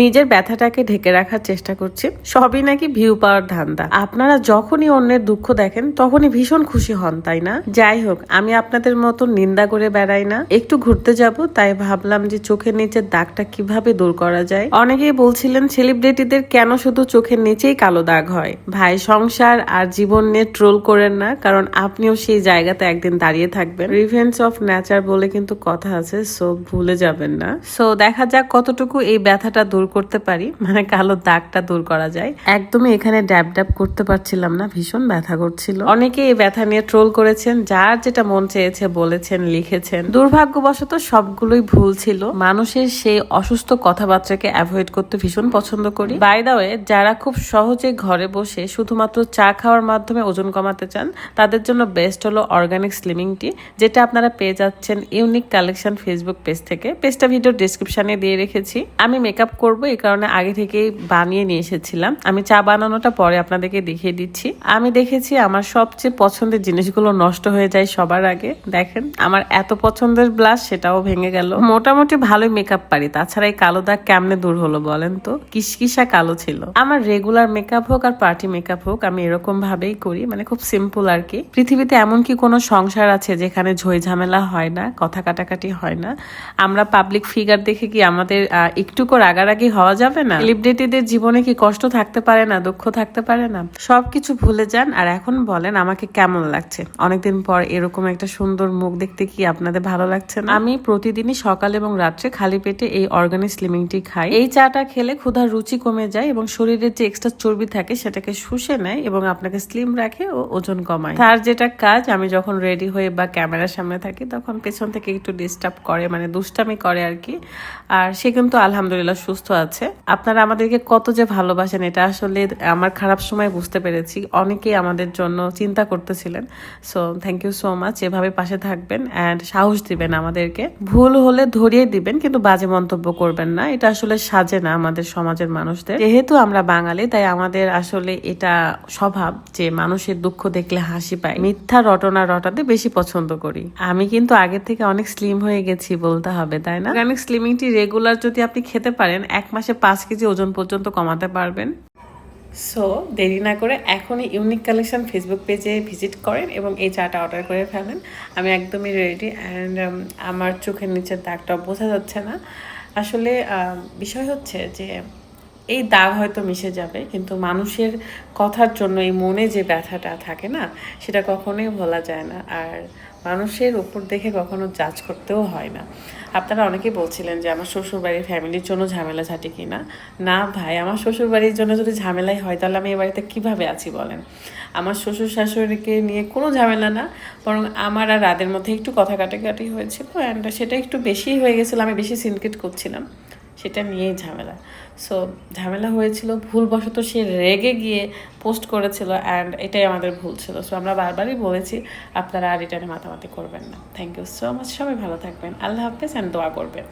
নিজের ব্যথাটাকে ঢেকে রাখার চেষ্টা করছি। সবই নাকি ভিউ পাওয়ার ধান্দা। আপনারা যখনই অন্যের দুঃখ দেখেন, তখনই ভীষণ খুশি হন, তাই না? যাই হোক, আমি আপনাদের মতো নিন্দা করে বেড়াই না। একটু ঘুরতে যাব, তাই ভাবলাম যে চোখের নিচের দাগটা কীভাবে দূর করা যায়? অনেকেই বলছিলেন, সেলিব্রিটিদের কেন শুধু চোখের নিচেই কালো দাগ হয়? ভাই, সংসার আর জীবন নিয়ে ট্রোল করেন না, কারণ আপনিও সেই জায়গাতে একদিন দাঁড়িয়ে থাকবেন। রিভেন্স অফ নেচার বলে কিন্তু কথা আছে, সো ভুলে যাবেন না। সো দেখা যাক কতটুকু এই ব্যথাটা দূর করতে পারি মানে কালো দাগটা দূর করা যায়। একদমই এখানে ড্যাব ড্যাব করতে পারছিলাম না ভীষণ ব্যথা করছিল। অনেকে এই ব্যথা নিয়ে ট্রোল করেছেন যার যেটা মন চেয়েছে বলেছেন লিখেছেন। দুর্ভাগ্যবশত সবগুলোই ভুল ছিল। মানুষের সেই অসুস্থ কথাবার্তাকে অ্যাভয়েড করতে ভীষণ পছন্দ করি। বাই দা ওয়ে যারা খুব সহজে ঘরে বসে শুধুমাত্র চা খাওয়ার মাধ্যমে ওজন কমাতে চান তাদের জন্য বেস্ট হলো অর্গানিক স্লিমিং টি যেটা আপনারা পেয়ে যাচ্ছেন ইউনিক কালেকশন ফেসবুক পেজ থেকে। পেজটা ভিডিও ডিসক্রিপশনে দিয়ে রেখেছি। আমি মেকআপ করব, এই কারণে আগে থেকেই বানিয়ে নিয়ে এসেছিলাম। আমি চা বানানোটা পরে আপনাদেরকে দেখিয়ে দিচ্ছি। আমি দেখেছি আমার সবচেয়ে পছন্দের জিনিসগুলো নষ্ট হয়ে যায় সবার আগে। দেখেন, আমার এত পছন্দের ব্লাশ, সেটাও ভেঙে গেল। মোটামুটি ভালোই মেকআপ পারি। তাছাড়া এই কালো দাগ কেমনে দূর হলো বলেন তো? কিসকিসা কালো ছিল। আমার রেগুলার মেকআপ হোক আর পার্টি মেকআপ হোক, আমি এরকম ভাবেই করি। মানে খুব সিম্পল আর কি। পৃথিবীতে এমন কি কোনো সংসার আছে যেখানে ঝই ঝামেলা হয় না, কথা কাটাকাটি হয় না? আমরা পাবলিক ফিগার দেখে কি আমাদের একটু একটুকু রাগারাগি হওয়া যাবে না। সেলিব্রিটিদের জীবনে কি কষ্ট থাকতে পারে না, দুঃখ থাকতে পারে না? সবকিছু ভুলে যান আর এখন বলেন আমাকে কেমন লাগছে। অনেকদিন পর এরকম একটা সুন্দর মুখ দেখতে কি আপনাদের ভালো লাগছে না? আমি প্রতিদিনই সকাল এবং রাত্রে খালি পেটে এই অর্গানিক স্লিমিং টি খাই। এই চাটা খেলে ক্ষুধার রুচি কমে যায় এবং শরীরের যে এক্সট্রা চর্বি থাকে সেটাকে শুষে নেয় এবং আপনাকে স্লিম রাখে ও ওজন কমায়। তার যেটা কাজ, আমি যখন রেডি হয়ে বা ক্যামেরার সামনে থাকি তখন পেছন থেকে একটু ডিস্টার্ব করে মানে দুষ্টামি করে আর কি। আর সে কিন্তু আলহামদুলিল্লাহ সুস্থ আছে। আপনারা আমাদেরকে কত যে ভালোবাসেন, এটা আসলে আমার খারাপ সময় বুঝতে পেরেছি। অনেকেই আমাদের জন্য চিন্তা করতেছিলেন। So thank you so much এভাবে পাশে থাকবেন অ্যান্ড সাহস দিবেন আমাদেরকে। ভুল হলে ধরিয়ে দিবেন, কিন্তু বাজে মন্তব্য করবেন না। এটা আসলে সাজে না আমাদের সমাজের মানুষদের। যেহেতু আমরা বাঙালি, তাই আমাদের আসলে এটা স্বভাব যে মানুষের দুঃখ দেখলে হাসি পায়। মিথ্যা রটনা রটাতে বেশি পছন্দ করি। আমি কিন্তু আগের থেকে অনেক স্লিম হয়ে গেছি বলতে হবে, তাই না? অর্গানিক স্লিমিংটি রেগুলার যদি আপনি খেতে পারেন এক মাসে পাঁচ কেজি ওজন পর্যন্ত কমাতে পারবেন। সো দেরি না করে এখনই ইউনিক কালেকশন ফেসবুক পেজে ভিজিট করেন এবং এই চাটা অর্ডার করে ফেলেন। আমি একদমই রেডি অ্যান্ড আমার চোখের নিচের দাগটা বোঝা যাচ্ছে না। আসলে বিষয় হচ্ছে যে এই দাগ হয়তো মিশে যাবে, কিন্তু মানুষের কথার জন্য এই মনে যে ব্যথাটা থাকে না, সেটা কখনোই ভোলা যায় না। আর মানুষের উপর দেখে কখনো জাজ করতেও হয় না। আপনারা অনেকে বলছিলেন যে, আমার শ্বশুরবাড়ির ফ্যামিলির জন্য ঝামেলা ঝাঁটি কিনা না? ভাই, আমার শ্বশুরবাড়ির জন্য যদি ঝামেলাই হয়, তাহলে আমি এ বাড়িতে কীভাবে আছি বলেন? আমার শ্বশুর শাশুড়িকে নিয়ে কোনো ঝামেলা না, বরং আমার আর রাদের মধ্যে একটু কথা কাটাকাটি হয়েছিল অ্যান্ড সেটা একটু বেশি হয়ে গেছিল, আমি বেশি সিনকেট করছিলাম। সেটা নিয়েই ঝামেলা। সো ঝামেলা হয়েছিল, ভুলবশত সে রেগে গিয়ে পোস্ট করেছিল অ্যান্ড এটাই আমাদের ভুল ছিল। সো আমরা বারবারই বলেছি, আপনারা আর মাথামাতি মাতামাতি করবেন না। থ্যাংক ইউ সো মাচ সবাই ভালো থাকবেন। আল্লাহ হাফেজ অ্যান্ড দোয়া করবেন।